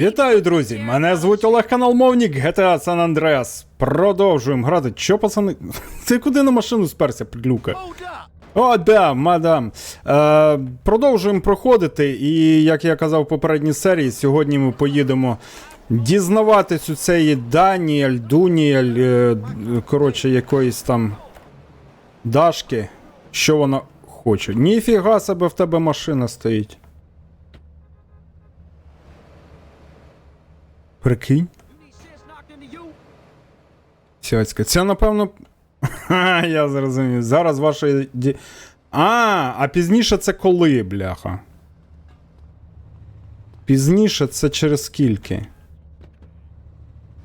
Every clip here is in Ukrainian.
Вітаю, друзі! Мене звуть Олег Канал Мовник, GTA San Andreas. Продовжуємо грати. Чо, пацани? Ти куди на машину сперся, підлюка? О, да, мадам. Е, продовжуємо проходити, і як я казав в попередній серії, сьогодні ми поїдемо дізнаватись у цієї Даніель, Дуніель, е, коротше, якоїсь там Дашки, що вона хоче. Ніфіга себе в тебе машина стоїть. Прикинь. Сяцька. Це, напевно. Ха, я зрозумів. Зараз ваша. ді- А, а пізніше це коли, бляха? Пізніше це через скільки?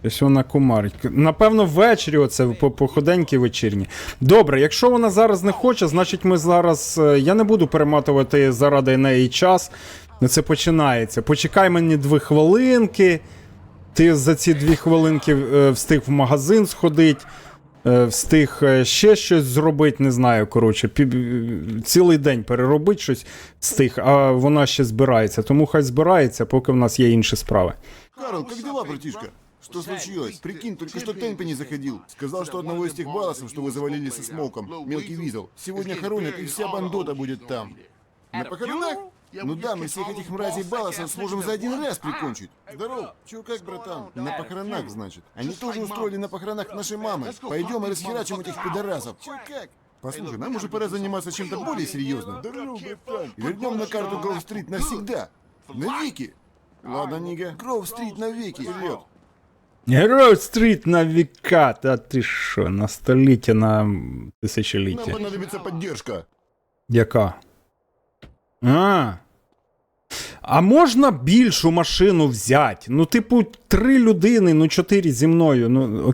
Ось вона кумарить. Напевно, ввечері оце по походеньки вечірні. Добре, якщо вона зараз не хоче, значить ми зараз. е, Я не буду перематувати заради неї час. Ну, Це починається. Почекай мені дві хвилинки. Ти за ці дві хвилинки е, встиг в магазин сходити, е, встиг е, ще щось зробити, не знаю. Коротше, цілий день переробити щось встиг, а вона ще збирається. Тому хай збирається, поки в нас є інші справи. Карл, как дела, братишка? Что случилось? Прикинь, только что Темпи не заходил. Сказал, что одного из тех балласов, что вы завалили со смоком, мелкий визел, сегодня хоронят, и вся бандота будет там. На похоронах? Ну да, мы всех этих мразей балласов сможем за один раз прикончить. Здоров, чё как, братан? На похоронах, значит. Они тоже устроили на похоронах нашей мамы. Пойдем и расхерачим этих пидорасов. Чё как? Послушай, нам уже пора заниматься чем-то более серьезным. Здорово, братан. Вернем на карту Гроув-стрит навсегда. Навеки. Ладно, Нига. Гроув-стрит навеки. Вперед. Герой стріт на віка, та ти що, на століття, на м, Нам тисячоліття. понадобится поддержка. Яка? А. А можна більшу машину взяти? Ну, типу, три людини, ну чотири зі мною. Ну, о.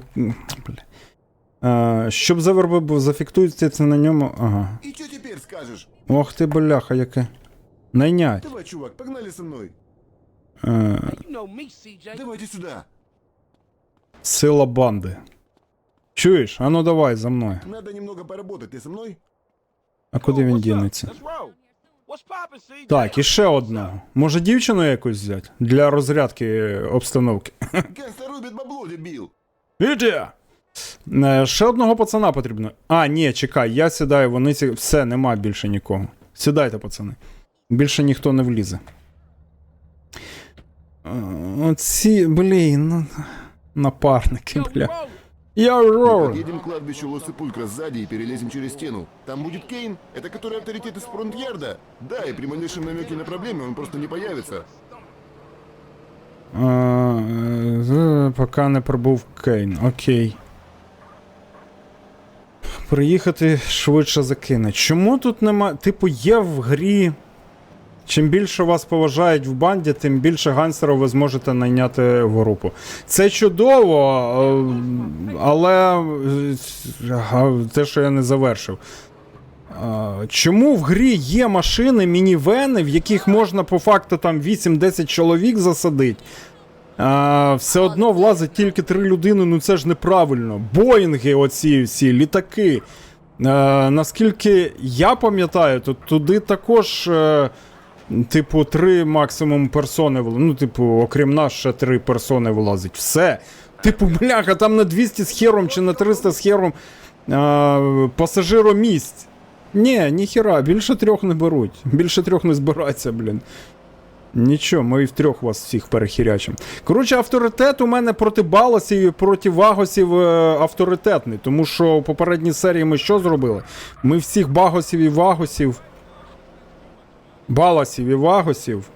А, щоб завербив, був, зафіктується це на ньому. Ага. И что теперь скажешь? Ох ти, бляха, яке. Найнять. Давай, чувак, погнали со мной. А. Давайте сюда. сила банди. Чуєш? А ну давай за мною. Надо немного поработать. Ты со мной? А куди він what's дінеться? Так, і ще одного. Може дівчину якусь взяти? Для розрядки обстановки. Бабло! Е, Ще одного пацана потрібно. А, ні, чекай, я сідаю, вони ці. Все, нема більше нікого. Сідайте, пацани. Більше ніхто не влізе. Е, Оці, блін, ну, напарники, бля. roll. Я Мы рор. подъедем к кладбищу Лосы Пулькра сзади и перелезем через стену. Там будет Кейн, это который авторитет из фронт-ярда. Да, и при малейшем намеке на проблеме он просто не появится. Е, Поки не прибув Кейн. Окей. Приїхати швидше закине. Чому тут нема. Типу, є в грі. Чим більше вас поважають в банді, тим більше ганстерів ви зможете найняти в групу. Це чудово, е, але е, те, що я не завершив. Е, Чому в грі є машини, мінівени, в яких можна по факту там 8-10 чоловік засадити? А, все одно влазить тільки три людини, ну це ж неправильно. Боїнги, оці всі, літаки. А, наскільки я пам'ятаю, то туди також, е, типу, три максимум персони Ну, типу, окрім нас, ще три персони влазить. Все. Типу, бляха, там на 200 з хером чи на 300 з хером а, пасажиромісць. Ні, ніхіра, більше трьох не беруть. Bільше трьох не збирається, блін. Нічого, ми і втрьох вас всіх перехірячимо. Коротше, авторитет у мене проти баласів і проти вагосів е, авторитетний. Тому що в попередній серії ми що зробили? Ми всіх багосів і вагосів. Баласів і вагосів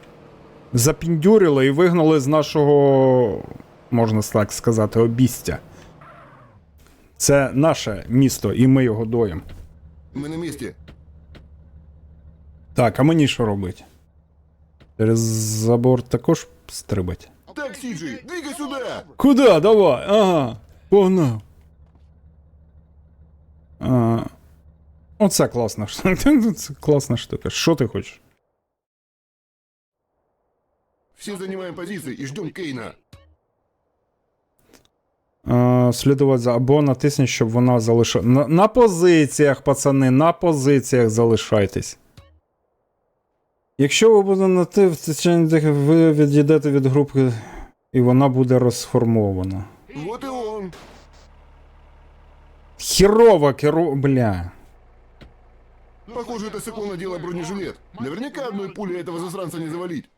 запіндюрили і вигнали з нашого, можна так сказати, обістя. Це наше місто, і ми його доїмо. Мы на месте. Так, а мені що робити? Через забор також стрибать. Так, Сиджи, двигай сюда! Куда? Давай. Ага. Погнав. А, оце класна штука. Це класна штука. Що ти хочеш? Все занимаем позиции и ждем Кейна. А, слідувати за або натисніть, щоб вона залишила. На, на позиціях, пацани, на позиціях залишайтесь. Якщо ви будете на ти, ви відійдете від групи і вона буде розформована. Вот и он. Херова керу... Бля. Похоже, это Сыкло надела бронежилет. Наверняка одной пулей этого засранца не завалить.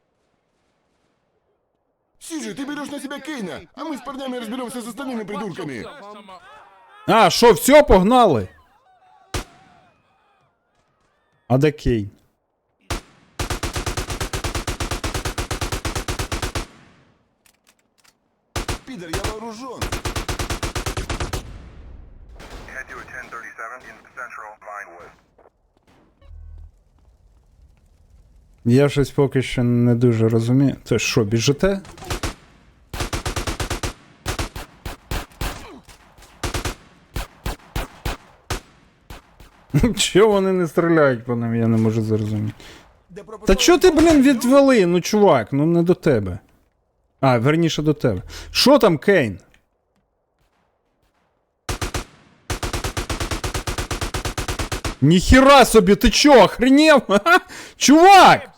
Сиджи, ты берешь на себя Кейна, а мы с парнями разберемся с остальными придурками. А, що, все, погнали? А де Кейн? Пидор, я вооружен. Head to a 1037 in Central Vinewood. Я щось поки що не дуже розумію. Це що, біжите? Чого вони не стріляють по нам, я не можу зрозуміти. Та чого ти, блін, відвели? Ну, чувак, ну не до тебе. А, верніше до тебе. Що там, Кейн? Ніхіра собі, ти чо, охренів? Чувак!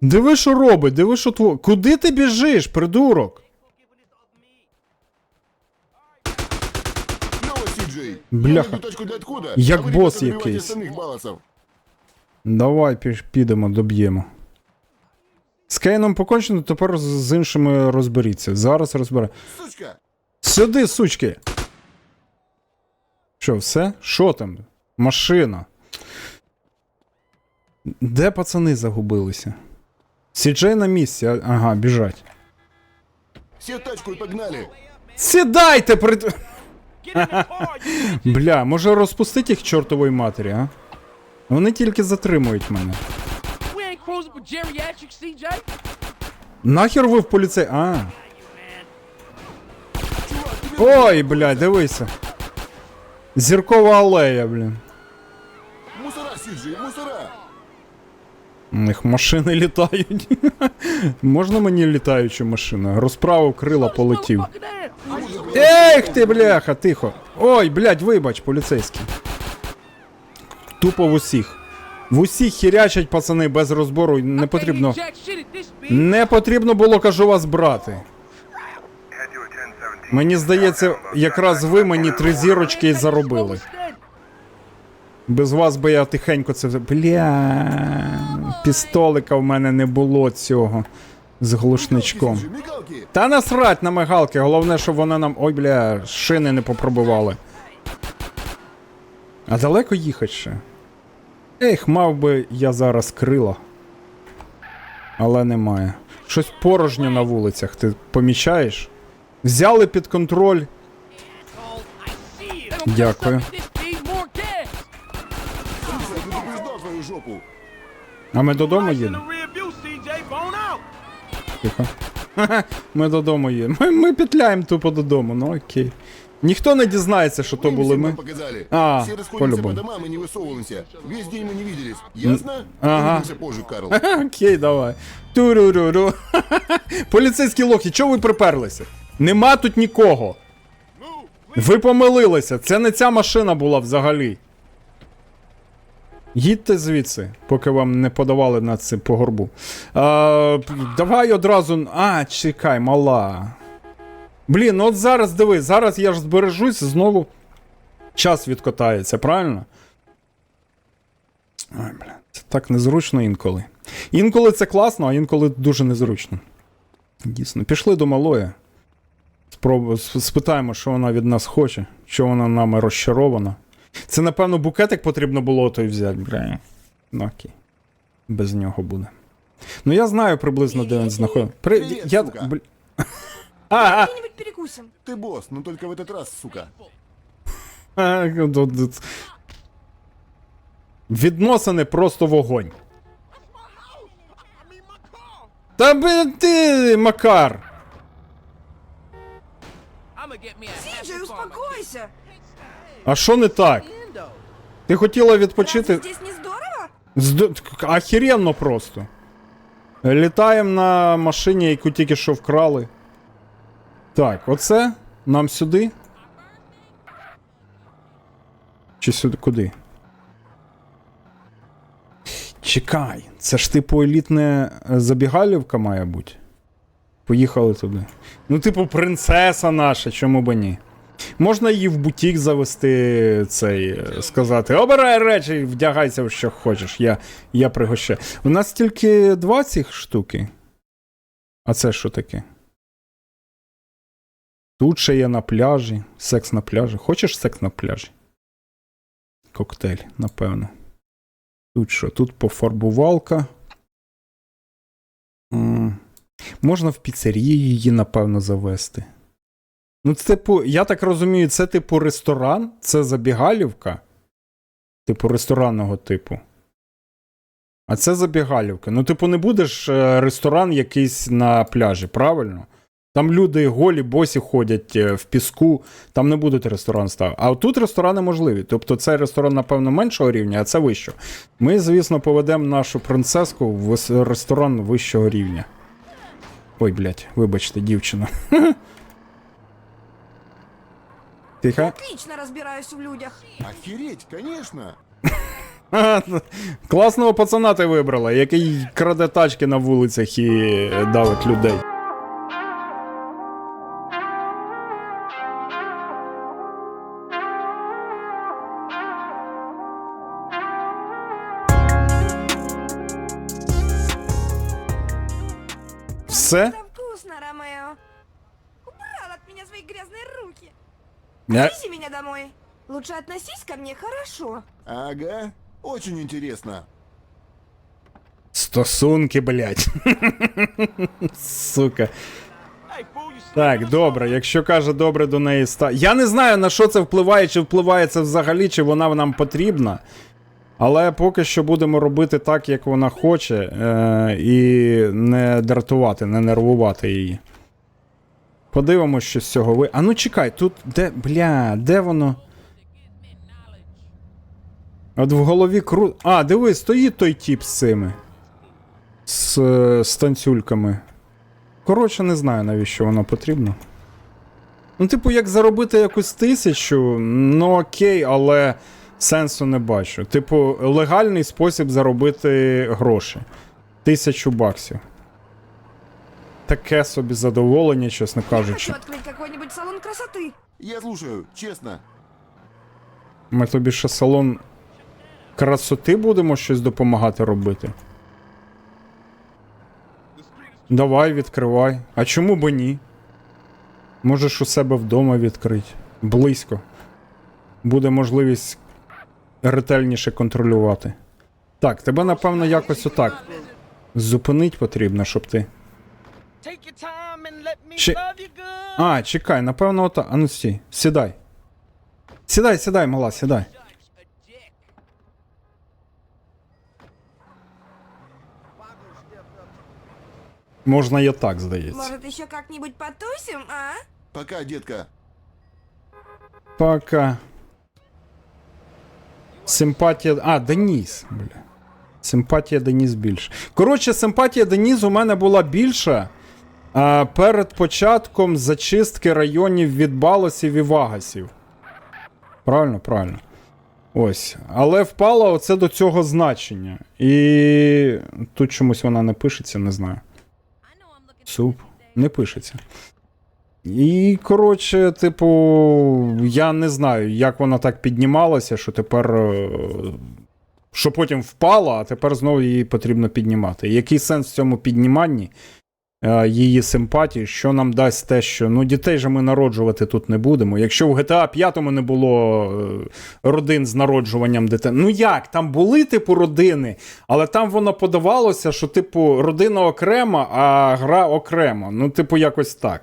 Диви, що робить, диви, що тво. Куди ти біжиш, придурок? Ну, Сиджей. Бляха. Як добивайте якийсь. Давай підемо, доб'ємо. З Кейном покончено, тепер з- іншими розберіться. Зараз розбере. Сучка! Сюди, сучки! Що, все? Що там? Машина. Де пацани загубилися? Сіджей на місці, ага, біжать. Все в тачку погнали. Сідайте, прид... Бля, може розпустить їх чортової матері, а? Вони тільки затримують мене. Нахер ви в поліцей. А. Ой, бля, дивися. Зіркова алея, блін. Мусора, Сиджей, мусора! У них машини літають. Можна мені літаючу машину? Розправив крила, полетів. Ех ти, бляха, тихо. Ой, блядь, вибач, поліцейський. Тупо в усіх. В усіх хірячать пацани без розбору. Не потрібно. Не потрібно було, кажу, вас брати. Head to a 1017. Мені здається, якраз ви мені три зірочки і заробили. Без вас би я тихенько це. Бля. Пістолика в мене не було цього з глушничком. Та насрать на мигалки, головне, щоб вони нам. Ой, бля, шини не попробували. А далеко їхати ще? Ех, мав би я зараз крила. Але немає. Щось порожньо на вулицях, ти помічаєш? Взяли під контроль. Дякую. А ми додому Ice in їдемо? the rear view, CJ. Bone out. Тихо. Ха-ха, Ми додому їдемо. Ми, ми петляємо тупо додому, ну окей. Ніхто не дізнається, що то Вы им були всем ми. нам показали. А, Все расходимся по-любому. по домам и не высовываемся. Весь день мы не виделись. Ясно? ага. Увидимся позже, Карл. Окей, давай. Туруруру. Поліцейські лохи, чого ви приперлися? Нема тут нікого. Ви помилилися, це не ця машина була взагалі. Їдьте звідси, поки вам не подавали на це по горбу. А, давай одразу. А, чекай, мала. Блін, ну от зараз диви, зараз я ж збережусь, знову час відкотається, правильно? Ой, бля, це так незручно інколи. Інколи це класно, а інколи дуже незручно. Дійсно. Пішли до малої. Спробу... Спитаємо, що вона від нас хоче, що вона нами розчарована. Це, напевно, букетик потрібно було той взяти, бля. Ну окей. Без нього буде. Ну я знаю приблизно, де він знаходиться. При... Я... сука. бл- А, а, перекусим. Ты босс, но только в этот раз, сука. а, тут- тут. Відносини просто вогонь. Та би ти, Макар! Farmer. успокойся. А що не так? Ти хотіла відпочити. Здо... Охеренно просто. Літаємо на машині, яку тільки що вкрали. Так, оце нам сюди. Чи сюди куди? Чекай, це ж типу елітне е, забігалівка має бути. Поїхали туди. Ну, типу, принцеса наша, чому б ні? Можна її в бутік завести, цей, е, сказати: обирай речі, вдягайся в що хочеш. Я, я пригощаю. У нас тільки два цих штуки. А це що таке? Тут ще є на пляжі. Секс на пляжі. Хочеш секс на пляжі? Коктейль, напевно. Тут що? Тут пофарбувалка. М, Можна в піцерії її, напевно, завести. Ну, це, типу, я так розумію, це типу ресторан, це забігалівка. Типу ресторанного типу. А це забігалівка. Ну, типу, не будеш е, ресторан якийсь на пляжі, правильно? Там люди голі, босі ходять е, в піску, там не будуть ресторан ставити. А тут ресторани можливі. Тобто це ресторан, напевно, меншого рівня, а це вищого. Ми, звісно, поведемо нашу принцеску в ресторан вищого рівня. Ой, блядь, вибачте, дівчина. Тихо. Отлично разбираюсь в людях. Охереть, конечно. Класного пацана ти вибрала, який краде тачки на вулицях і давить людей. Все? Я... Вези меня домой. Лучше относись ко мне хорошо. Ага, очень интересно. Стосунки, блядь. Сука. Так, добре, якщо каже добре до неї ста. Я не знаю на що це впливає, чи впливає це взагалі, чи вона нам потрібна. Але поки що будемо робити так, як вона хоче, е- і не дратувати, не нервувати її. Подивимось, що з цього ви. А ну чекай, тут де. Бля, де воно? От в голові кру. А, диви, стоїть той тіп з цими. З, е, з танцюльками. Коротше, не знаю, навіщо воно потрібно. Ну, типу, як заробити якусь тисячу, ну окей, але сенсу не бачу. Типу, легальний спосіб заробити гроші. Тисячу баксів. Таке собі задоволення, чесно Я кажучи. хочу открыть какой-нибудь салон красоты. Я слушаю, честно. Ми тобі ще салон красоти будемо щось допомагати робити. Давай, відкривай. А чому б ні? Можеш у себе вдома відкрити. Близько. Буде можливість ретельніше контролювати. Так, тебе, напевно, якось отак. Зупинить потрібно, щоб ти. Take your time and let me Ще- love you good. А, чекай, напевно, отак. А ну стій, сідай. Сідай, сідай, мала, сідай. Можна і так, здається. Может, еще как-нибудь потусим, а? Пока, детка. Пока. Симпатія. А, Деніс. Бля. Симпатія Деніс більше. Коротше, симпатія Деніс у мене була більша а, Перед початком зачистки районів від Балосів і Вагасів. Правильно, правильно. Ось. Але впала оце до цього значення. І тут чомусь вона не пишеться, не знаю. Суп. Не пишеться. І, коротше, типу, я не знаю, як вона так піднімалася, що тепер. е, Що потім впала, а тепер знову її потрібно піднімати. Який сенс в цьому підніманні її симпатії, що нам дасть те, що ну дітей же ми народжувати тут не будемо. Якщо в GTA 5 не було е, родин з народжуванням дитини. Ну як, там були, типу, родини, але там воно подавалося, що, типу, родина окрема, а гра окремо. Ну, типу, якось так.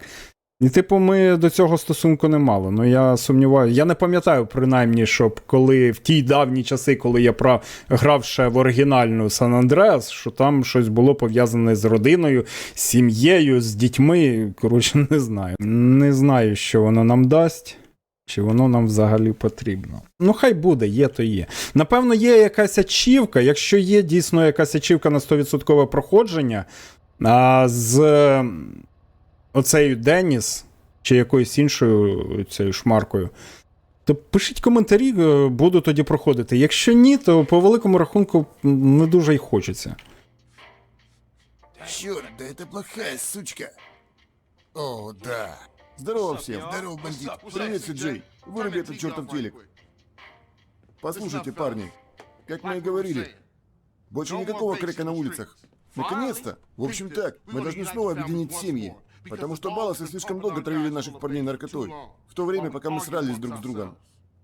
І, типу, ми до цього стосунку не мали. Ну, я сумніваюся. Я не пам'ятаю, принаймні, щоб коли в ті давні часи, коли я прав, грав ще в оригінальну Сан Андреас, що там щось було пов'язане з родиною, з сім'єю, з дітьми. Коротше, не знаю. Не знаю, що воно нам дасть. Чи воно нам взагалі потрібно? Ну, хай буде, є, то є. Напевно, є якась ачівка. Якщо є дійсно якась ачівка на 100% проходження, а з оцею Деніс чи якоюсь іншою цією шмаркою, то пишіть коментарі, е, буду тоді проходити. Якщо ні, то по великому рахунку м, не дуже й хочеться. Черт, да это плохая сучка. О, да. Здорово всем. Здорово, бандит. Привет, Джей. Выруби этот чертов телек. Послушайте, парни, как мы и говорили, больше никакого крика на улицах. Наконец-то! В общем так, мы должны снова объединить семьи. Потому что баласы слишком долго травили наших парней наркотой, в то время, пока мы срались друг с другом.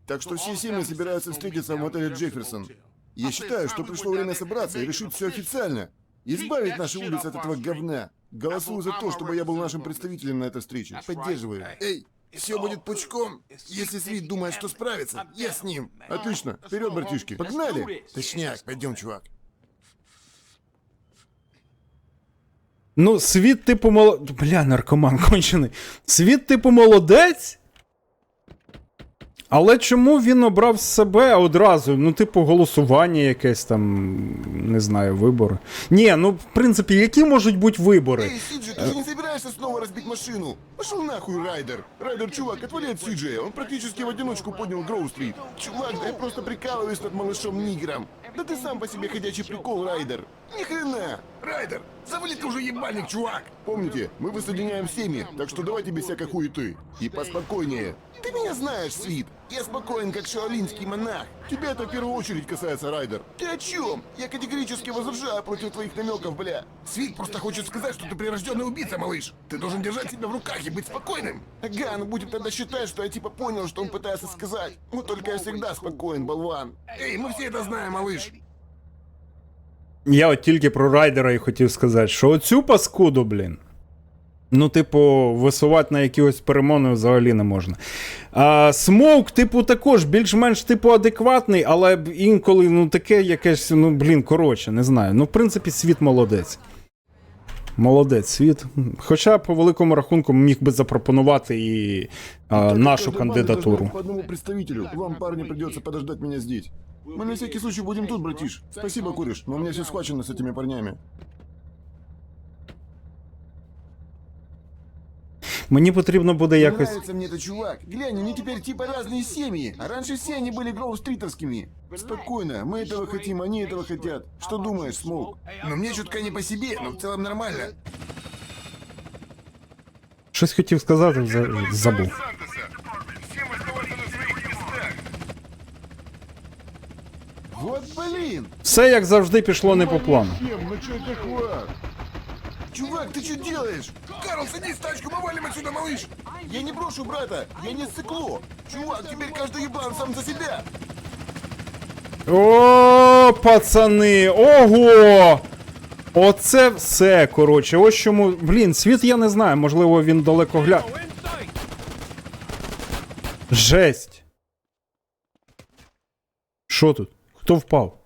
Так что все семьи собираются встретиться в мотеле Джефферсон. Я считаю, что пришло время собраться и решить все официально. Избавить наши улицы от этого говна. Голосую за то, чтобы я был нашим представителем на этой встрече. Поддерживаю. Эй, все будет пучком. Если Свит думает, что справится, я с ним. Отлично. Вперед, братишки. Погнали. Точняк. Пойдем, чувак. Ну, світ, типу, мол... Бля, наркоман кончений. Світ, типу, молодець. Але чому він обрав себе одразу? Ну, типу, голосування якесь там, не знаю, вибори. Ні, ну, в принципі, які можуть бути вибори? Эй, Сиджи, ты же не собираешься снова разбить машину? Пошел нахуй, Райдер. Райдер, чувак, отвали от Сиджи. Он практически в одиночку поднял Гроу-стрит. Чувак, да я просто прикалываюсь над малышом-нигером. Да ты сам по себе ходячий прикол, Райдер. Ни хрена. Райдер, завали ты уже ебальник, чувак. Помните, мы воссоединяем семьи, так что давайте без всякой хуеты. И поспокойнее. Ты меня знаешь, Свит. Я спокоен, как шаолинский монах. Тебя это в первую очередь касается, Райдер. Ты о чем? Я категорически возражаю против твоих намеков, бля. Свит просто хочет сказать, что ты прирожденный убийца, малыш. Ты должен держать себя в руках и быть спокойным. Ага, ну будем тогда считать, что я типа понял, что он пытается сказать. Ну только я всегда спокоен, болван. Эй, мы все это знаем, малыш. Я от тільки про райдера і хотів сказати, що оцю паскуду, блін. Ну, типу, висувати на якісь перемони взагалі не можна. А, Смоук, типу, також більш-менш типу адекватний, але інколи ну, таке якесь, ну, блін, коротше, не знаю. Ну, в принципі, світ молодець. Молодець світ. Хоча, по великому рахунку, міг би запропонувати і а, нашу кандидатуру. По одному представителю. Вам, парни, придется подождать меня здесь. Мы на всякий случай будем тут, братиш. Спасибо, Куриш, но у меня все схвачено с этими парнями. Мені потрібно буде якось. Нравится мне этот чувак. Глянь, у них теперь типа разные семьи. А раньше все они были гроу-стритовскими. Спокойно, мы этого хотим, они этого хотят. Что думаешь, Смоук? Ну мне чутка не по себе, но в целом нормально. Щось хотів сказати, за- забув. Всем оставаться на своих местах. Вот блин! Все як завжди пішло не по плану. Всем, ну чё это хват? Чувак, ты что делаешь? Карл, садись в тачку, мы валим отсюда, малыш! Я не брошу брата, я не цикло. Чувак, теперь каждый еблан сам за себя. О, пацани! Ого! Оце все, коротше. Ось чому. Блін, світ я не знаю, можливо, він далеко гля. Жесть. Що тут? Хто впав?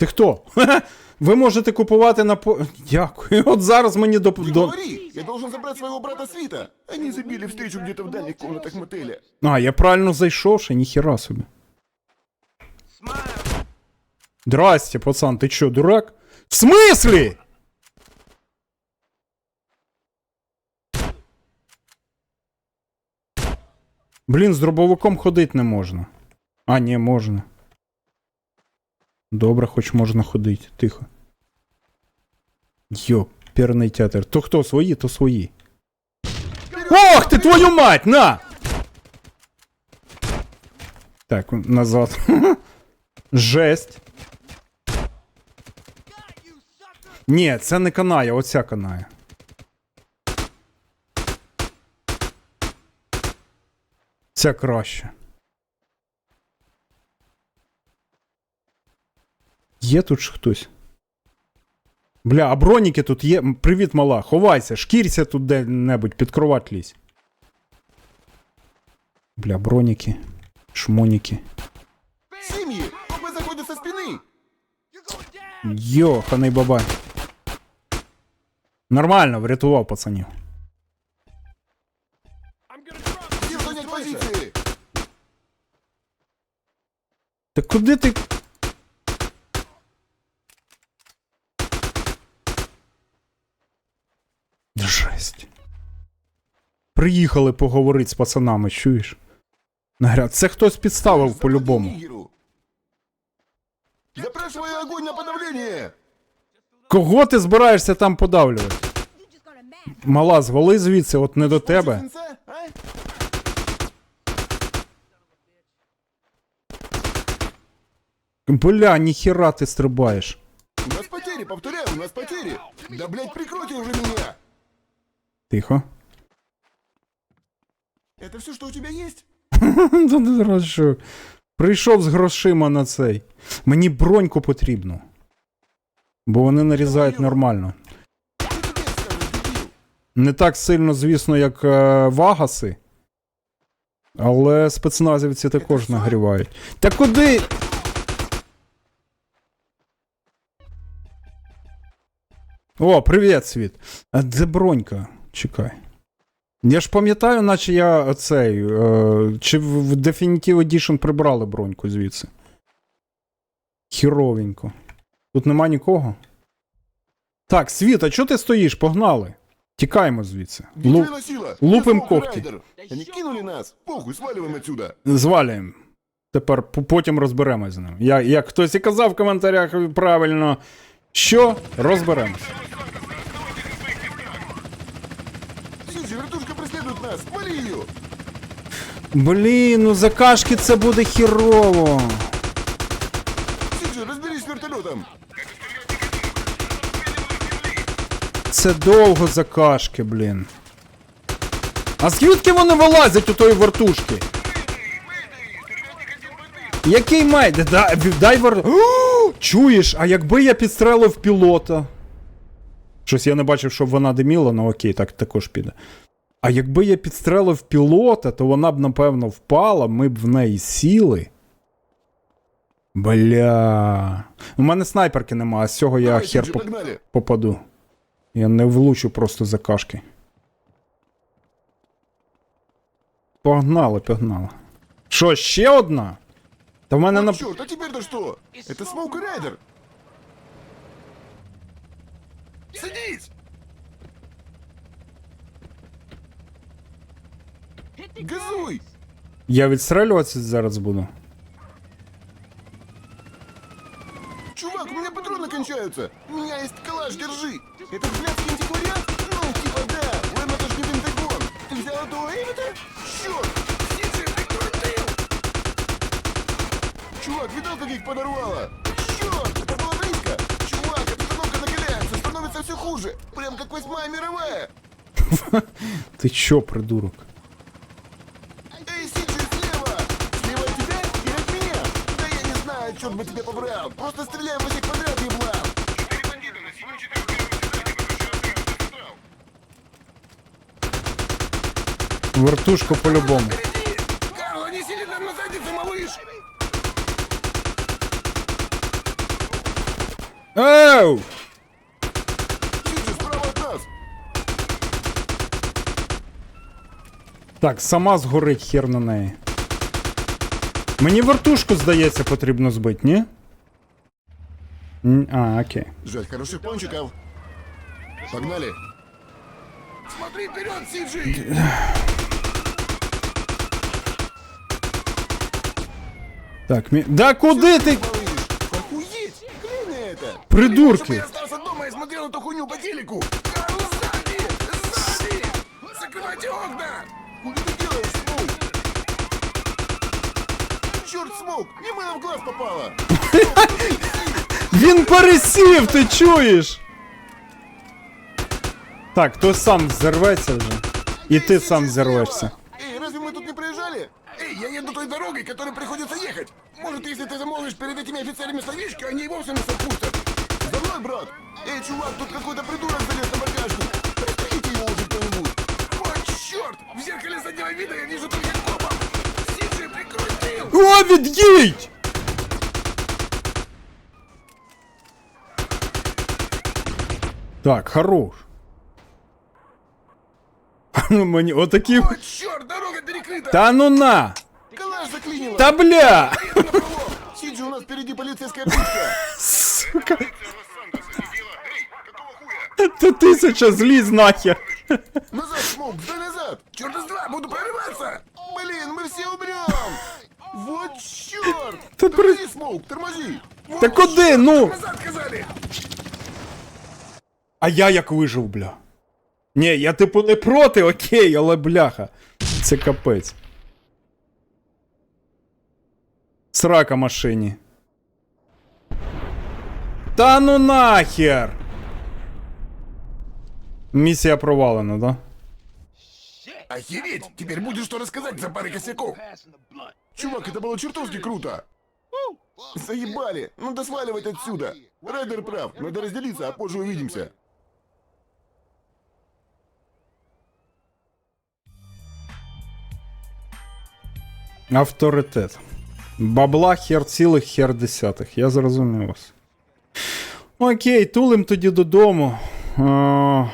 Ти хто? Ви можете купувати на по. Дякую. От зараз мені до. Не до... говори, я должен забрать своего брата Свита. Они забили встречу где-то в дальних комнатах мотеля. А, я правильно зайшов, ще ніхіра собі. Здрасте, пацан, ти чо, дурак? В смислі? Блін, з дробовиком ходить не можна. А, ні, можна. Добре, хоч можна ходити. Тихо. Йо, перний театр. То хто свої, то свої. Ох ти твою мать, на! Так, назад. Жесть. Ні, це не канає, оця канає. Ця краще. Є тут ж хтось? Бля, а броніки тут є. Привіт, мала. Ховайся, шкірся тут де-небудь, під кровать лізь. Бля, броніки. Шмоніки. Семьи! Оба заходят со спины! Йоханий бабай. Нормально, врятував пацанів. Всем занять позиции! Та куди ти. Жесть. Приїхали поговорити з пацанами, чуєш? Нагряд, це хтось підставив по-любому. Запрашиваю огонь на подавление! Кого ти збираєшся там подавлювати? Мала, звали звідси, от не до тебе. Бля, ніхіра ти стрибаєш. У нас потери, повторяю, у нас потери. Да, блядь, прикройте уже меня. Тихо. Это все, что у тебя есть? Прийшов з грошима на цей. Мені броньку потрібно. Бо вони нарізають нормально. Не так сильно, звісно, як е, вагаси. Але спецназівці також нагрівають. Та куди? О, привіт, світ. А де бронька? Чекай. Я ж пам'ятаю, наче я цей. Е, чи в Definitive Edition прибрали броньку звідси. Хіровенько. Тут нема нікого. Так, світ, а чого ти стоїш? Погнали. Тікаємо звідси. Лу... лупим Я Смоук когти. Райдер. Они кинули нас. Похуй, сваливаем отсюда. Звалюємо. Тепер потім розберемось з ним. Я, як хтось і казав в коментарях правильно, що розберемось. Нас. Вали. Блін, ну за кашки це буде хірово. Сиджи, разберись с вертолетом. Це довго за кашки, блін. А звідки вони вилазять у тої вертушки? Який? Да, дай вер... О, Чуєш, а якби я підстрелив пілота? Щось я не бачив, щоб вона диміла, ну окей, так також піде. А якби я підстрелив пілота, то вона б, напевно, впала, ми б в неї сіли. Бля. У мене снайперки нема, а з цього я хер поп- погнали. попаду. Я не влучу просто за кашки. Погнали, погнали. Що, ще одна? Та в мене Вот на. черт, а теперь-то что? Это Смоук Райдер. Садись! Газуй! Я відстрелюватися зараз буду. Чувак, у меня патроны кончаются. У меня есть калаш, держи. Это блядский антиквариат? Ну, типа да. Ладно, это ж не Пентагон. Ты взял этого Эйвита? Черт! Сиджи, ты крутил! Чувак, видал, как их подорвало? Черт, это было близко. Чувак, обстановка накаляется, становится все хуже. Прям как восьмая мировая. Ти чо, придурок? Черт бы тебя побрал. Просто стреляй во всех подряд, еблан. Вертушку по-любому. Карл, они сели нам на задницу, малыш! Оу! Так, сама згорить хер на неї. Мені вертушку, здається, потрібно збити, ні? Н- А, окей. Жаль, хороших пончиков. Погнали. Смотри вперед, Сиджи! Так, мі... Да куди ти? Малыш, охуеть! Глянь на это! Придурки! Я остался дома и смотрел эту хуйню по телеку! в глаз попало! Він пересів, ти чуєш? Так, хтось сам взорветься вже. І ти сам взорвешся. Эй, разве мы тут не проезжали? Эй, я еду той дорогой, которой приходится ехать. Может, если ты замолвишь перед этими офицерами словечко, они и вовсе нас отпустят. За мной, брат! Эй, чувак, тут какой-то придурок залез на багажник. Пристрелите его уже кто-нибудь. Вот черт! В зеркале заднего вида я вижу только копа. Сиджи, прикрутил! О, від'їдь! Так, хорош. Ну, Мені отакі. Вот черт, дорога перекрыта! Та ну на! Калаш заклинило! Та бля! Поедем напролом! Сиджи, у нас впереди полицейская будка! Сука. Та тисяча зліз нахер. Назад, Смоук, сдай назад! Черт из два, буду прорываться! Блин, мы все умрем! Вот черт! Ты при- Тормози, Смоук, тормози! Вот Та куди, ну? Назад сказали! А я як вижив, бля. Ні, я типу не проти, окей, але бляха. Це капець. Срака машині. Та ну нахер! Місія провалена, да? Охереть! Теперь будет что рассказать за парой косяков. Чувак, это было чертовски круто. Заебали! Надо сваливать отсюда. Райдер прав, надо разделиться, а позже увидимся. Авторитет. Бабла хер цілих, хер десятих. Я зрозумів вас. Окей, тулим тоді додому. А,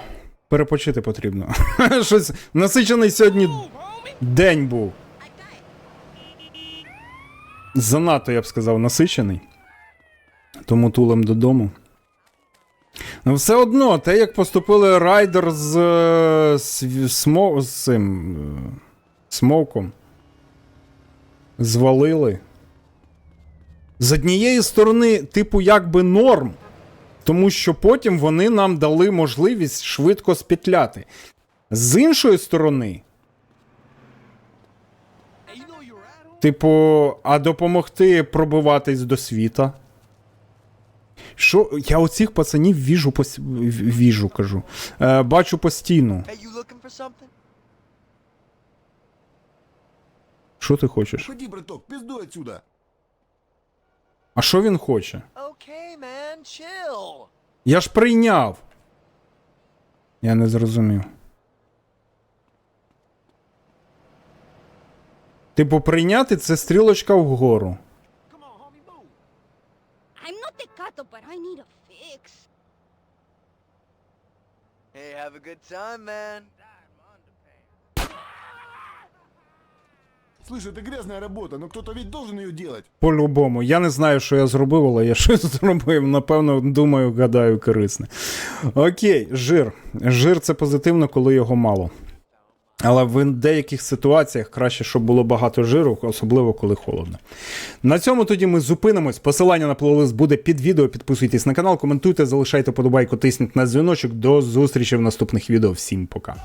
перепочити потрібно. Щось насичений сьогодні день був. Занадто, я б сказав, насичений. Тому тулим додому. Ну, все одно, те, як поступили райдер з, е, з, смо, з цим е, смовком звалили. З однієї сторони, типу, якби норм, тому що потім вони нам дали можливість швидко спетляти. З іншої сторони, типу, а допомогти пробиватись до світа. Що я оцих пацанів віжу пос... віжу, кажу. Е, бачу постійно. Що ти хочеш? Ходи, браток, пизду отсюда. А що він хоче? Okay, man, chill. Я ж прийняв. Я не зрозумів. Типу, прийняти це стрілочка вгору. I'm not the cato, but I need a fix. Hey, have a good time, man. Слышь, это грязная работа, но кто-то ведь должен ее делать. По-любому. Я не знаю, що я зробив, але я щось зробив. Напевно, думаю, гадаю, корисне. Окей, жир. Жир це позитивно, коли його мало. Але в деяких ситуаціях краще, щоб було багато жиру, особливо коли холодно. На цьому тоді ми зупинимось. Посилання на плейлист буде під відео. Підписуйтесь на канал, коментуйте, залишайте подобайку, тисніть на дзвіночок. До зустрічі в наступних відео. Всім пока.